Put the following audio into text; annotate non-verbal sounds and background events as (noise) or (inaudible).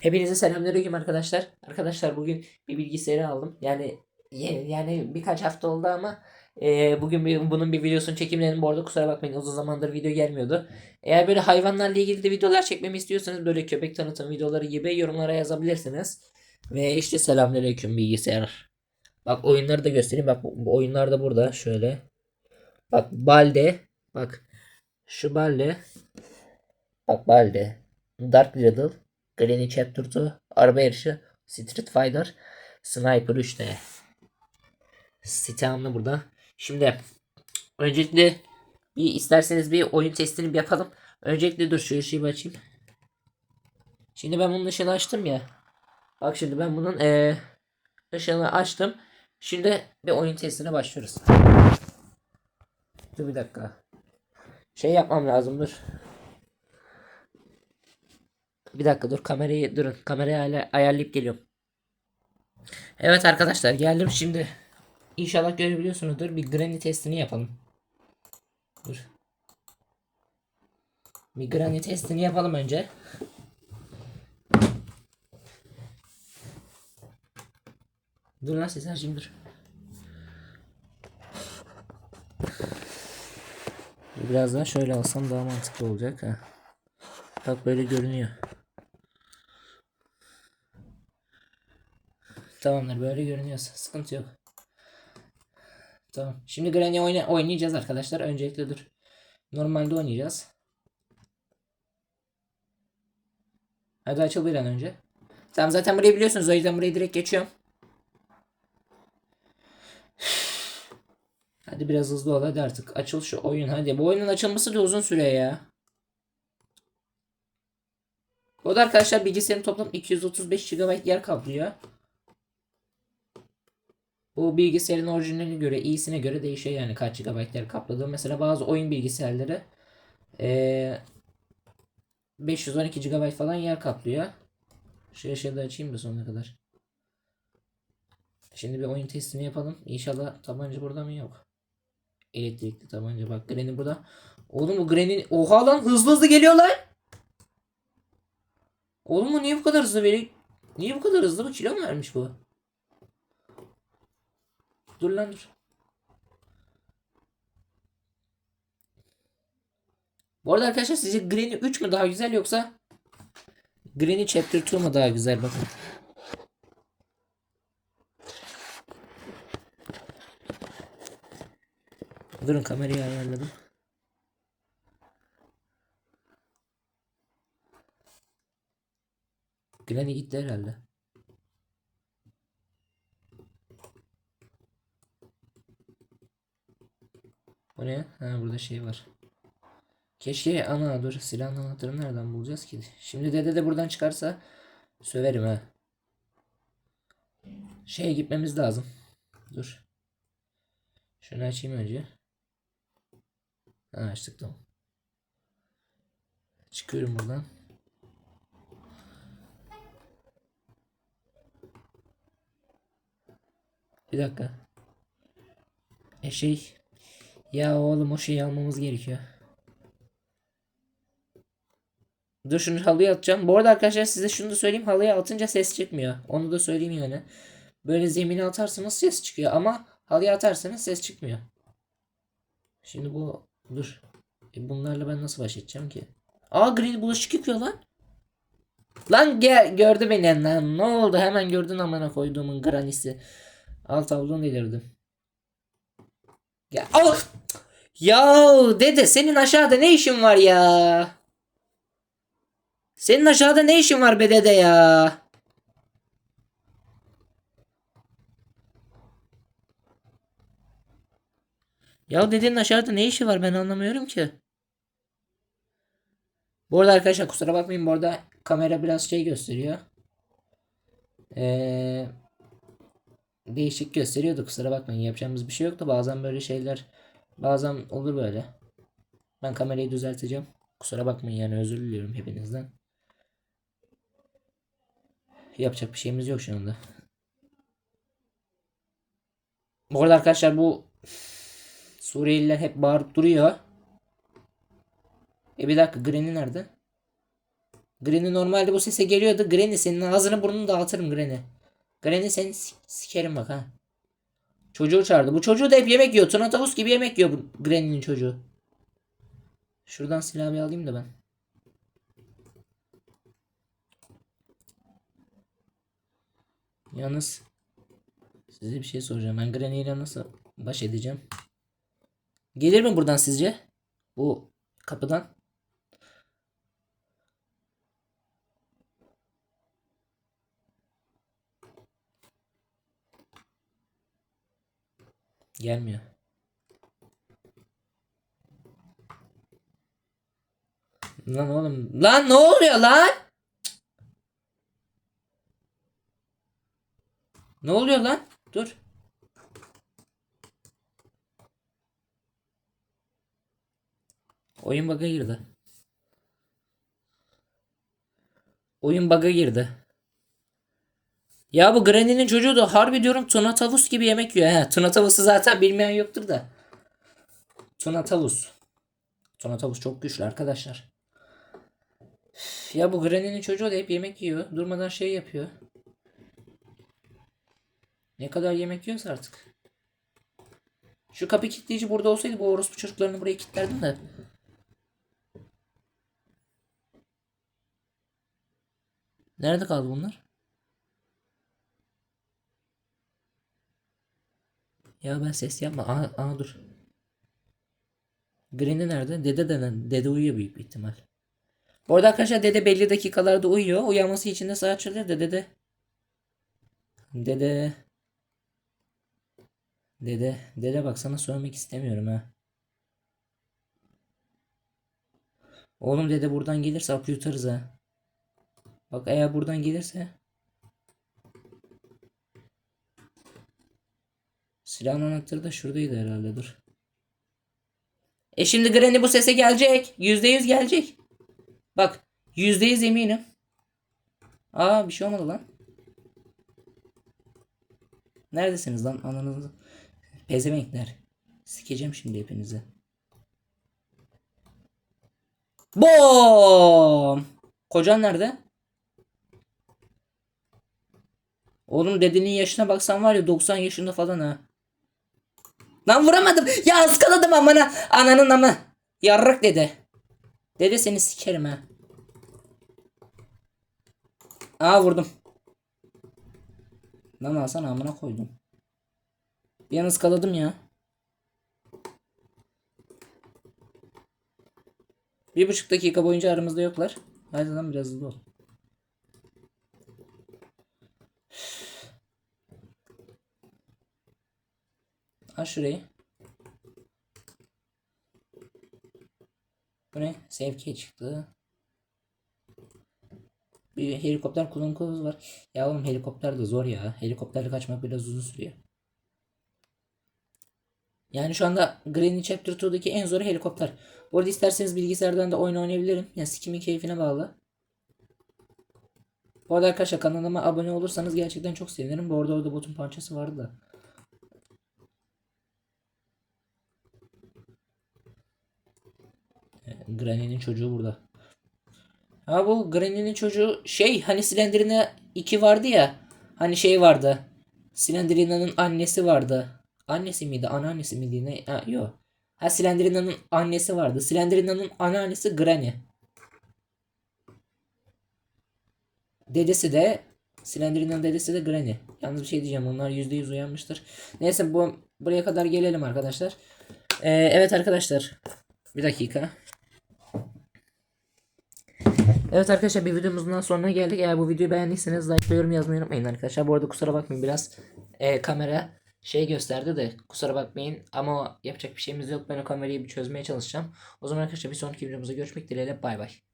Hepinize selamünaleyküm arkadaşlar. Arkadaşlar bugün bir bilgisayarı aldım. Yani yani birkaç hafta oldu ama e, bugün bir, bunun bir videosunu çekimledim. Bu arada kusura bakmayın uzun zamandır video gelmiyordu. Eğer böyle hayvanlarla ilgili de videolar çekmemi istiyorsanız böyle köpek tanıtım videoları gibi yorumlara yazabilirsiniz. Ve işte selamünaleyküm bilgisayar. Bak oyunları da göstereyim. Bak bu oyunlar da burada şöyle. Bak Balde. Bak şu Balde. Bak Balde. Dark Riddle. Granny Chapter 2, Araba Yarışı, Street Fighter, Sniper 3D. Site anlı burada. Şimdi öncelikle bir isterseniz bir oyun testini bir yapalım. Öncelikle dur şu ışığı açayım. Şimdi ben bunun ışığını açtım ya. Bak şimdi ben bunun eee ışığını açtım. Şimdi bir oyun testine başlıyoruz. Dur bir dakika. Şey yapmam lazım dur. Bir dakika dur kamerayı durun. Kamerayı ayarlayıp geliyorum. Evet arkadaşlar geldim şimdi. İnşallah görebiliyorsunuzdur. Bir granny testini yapalım. Dur. Bir granny testini yapalım önce. Dur lan ses açayım dur. Biraz daha şöyle alsam daha mantıklı olacak ha. Bak böyle görünüyor. Tamamdır böyle görünüyorsa sıkıntı yok. Tamam. Şimdi Granny oyna oynayacağız arkadaşlar. Öncelikle dur. Normalde oynayacağız. Hadi açıl bir an önce. Tamam zaten burayı biliyorsunuz. O yüzden burayı direkt geçiyorum. (sighs) Hadi biraz hızlı ol hadi artık. Açıl şu oyun hadi. Bu oyunun açılması da uzun süre ya. Bu da arkadaşlar bilgisayarın toplam 235 GB yer kaplıyor. Bu bilgisayarın orijinaline göre, iyisine göre değişiyor yani kaç GB yer kapladığı. Mesela bazı oyun bilgisayarları eee 512 GB falan yer kaplıyor. Şu ışığı da açayım da sonuna kadar. Şimdi bir oyun testini yapalım. İnşallah tabanca burada mı yok. Elektrikli tabanca bak Granny burada. Oğlum bu Granny oha lan hızlı hızlı geliyor lan. Oğlum bu niye bu kadar hızlı veriyor? Niye bu kadar hızlı bu kilo mu vermiş bu? Dur lan dur. Bu arada arkadaşlar sizce Granny 3 mü daha güzel yoksa Granny Chapter 2 mu daha güzel bakın. Durun kamerayı ayarladım. Granny gitti herhalde. Ne? Ha burada şey var. Keşke ana dur silahın anahtarını nereden bulacağız ki? Şimdi dede de buradan çıkarsa söverim ha. Şeye gitmemiz lazım. Dur. Şunu açayım önce. Ha açtık tamam. Çıkıyorum buradan. Bir dakika. E şey. Ya oğlum o şeyi almamız gerekiyor. Dur şunu halıya atacağım. Bu arada arkadaşlar size şunu da söyleyeyim. Halıya atınca ses çıkmıyor. Onu da söyleyeyim yani. Böyle zemine atarsanız ses çıkıyor ama halıya atarsanız ses çıkmıyor. Şimdi bu dur. E bunlarla ben nasıl baş edeceğim ki? Aa Green bulaşık yıkıyor lan. Lan gel gördü beni lan. Ne oldu? Hemen gördün amına koyduğumun granisi. Alt tablon delirdim. Ya al. Ya dede senin aşağıda ne işin var ya? Senin aşağıda ne işin var be dede ya? Ya dedenin aşağıda ne işi var ben anlamıyorum ki. Bu arada arkadaşlar kusura bakmayın bu arada kamera biraz şey gösteriyor. Ee, değişik gösteriyordu kusura bakmayın yapacağımız bir şey yok da bazen böyle şeyler bazen olur böyle. Ben kamerayı düzelteceğim. Kusura bakmayın yani özür diliyorum hepinizden. Yapacak bir şeyimiz yok şu anda. Bu arada arkadaşlar bu Suriyeliler hep bağırıp duruyor. E bir dakika Granny nerede? Granny normalde bu sese geliyordu. Granny senin ağzını burnunu dağıtırım Granny. Granny seni sikerim bak ha. Çocuğu çağırdı. Bu çocuğu da hep yemek yiyor. Tuna tavus gibi yemek yiyor bu Granny'nin çocuğu. Şuradan silahı bir alayım da ben. Yalnız size bir şey soracağım. Ben Granny ile nasıl baş edeceğim? Gelir mi buradan sizce? Bu kapıdan. Gelmiyor. Lan oğlum. Lan ne oluyor lan? Ne oluyor lan? Dur. Oyun bug'a girdi. Oyun bug'a girdi. Ya bu Granny'nin çocuğu da harbi diyorum Tuna tavus gibi yemek yiyor. He, Tuna tavusu zaten bilmeyen yoktur da. Tuna tavus. Tuna tavus çok güçlü arkadaşlar. Ya bu Granny'nin çocuğu da hep yemek yiyor. Durmadan şey yapıyor. Ne kadar yemek yiyorsa artık. Şu kapı kilitleyici burada olsaydı bu orospu çocuklarını buraya kilitlerdim de. Nerede kaldı bunlar? Ya ben ses yapma. Aa, aa dur. Granny nerede? Dede de dede uyuyor büyük bir ihtimal. Bu arada arkadaşlar dede belli dakikalarda uyuyor. Uyanması için de saat çalıyor dede. Dede. Dede. Dede bak sana söylemek istemiyorum ha. Oğlum dede buradan gelirse apı yutarız ha. Bak eğer buradan gelirse. Silahın anahtarı da şuradaydı herhalde dur. E şimdi Granny bu sese gelecek. Yüzde yüz gelecek. Bak yüzde yüz eminim. Aa bir şey olmadı lan. Neredesiniz lan ananızı? Pezevenkler. Sikeceğim şimdi hepinizi. Bom! Kocan nerede? Oğlum dedenin yaşına baksan var ya 90 yaşında falan ha. Lan vuramadım. Ya ıskaladım amına. Ananın amı. Yarrak dede. Dede seni sikerim ha. Aa vurdum. Lan alsana amına koydum. Bir an ıskaladım ya. Bir buçuk dakika boyunca aramızda yoklar. Hadi lan biraz hızlı ol. Aç şurayı. Bu ne? Sevkiye çıktı. Bir helikopter kullanım var. Ya oğlum helikopter de zor ya. Helikopterle kaçmak biraz uzun sürüyor. Yani şu anda Granny Chapter 2'daki en zoru helikopter. Bu arada isterseniz bilgisayardan da oyun oynayabilirim. Yani sikimin keyfine bağlı. Bu arada arkadaşlar kanalıma abone olursanız gerçekten çok sevinirim. Bu arada orada botun parçası vardı da. Granny'nin çocuğu burada. Ha bu Granny'nin çocuğu şey hani Slendrina 2 vardı ya. Hani şey vardı. Slendrina'nın annesi vardı. Annesi miydi? Anneannesi miydi? Ne? Ha, yok. Ha Slendrina'nın annesi vardı. Slendrina'nın anneannesi Granny. Dedesi de Slendrina'nın dedesi de Granny. Yalnız bir şey diyeceğim. Onlar %100 uyanmıştır. Neyse bu buraya kadar gelelim arkadaşlar. Ee, evet arkadaşlar. Bir dakika. Evet arkadaşlar bir videomuzun daha sonuna geldik. Eğer bu videoyu beğendiyseniz like ve yorum yazmayı unutmayın arkadaşlar. Bu arada kusura bakmayın biraz e, kamera şey gösterdi de kusura bakmayın. Ama yapacak bir şeyimiz yok. Ben o kamerayı bir çözmeye çalışacağım. O zaman arkadaşlar bir sonraki videomuzda görüşmek dileğiyle. Bay bay.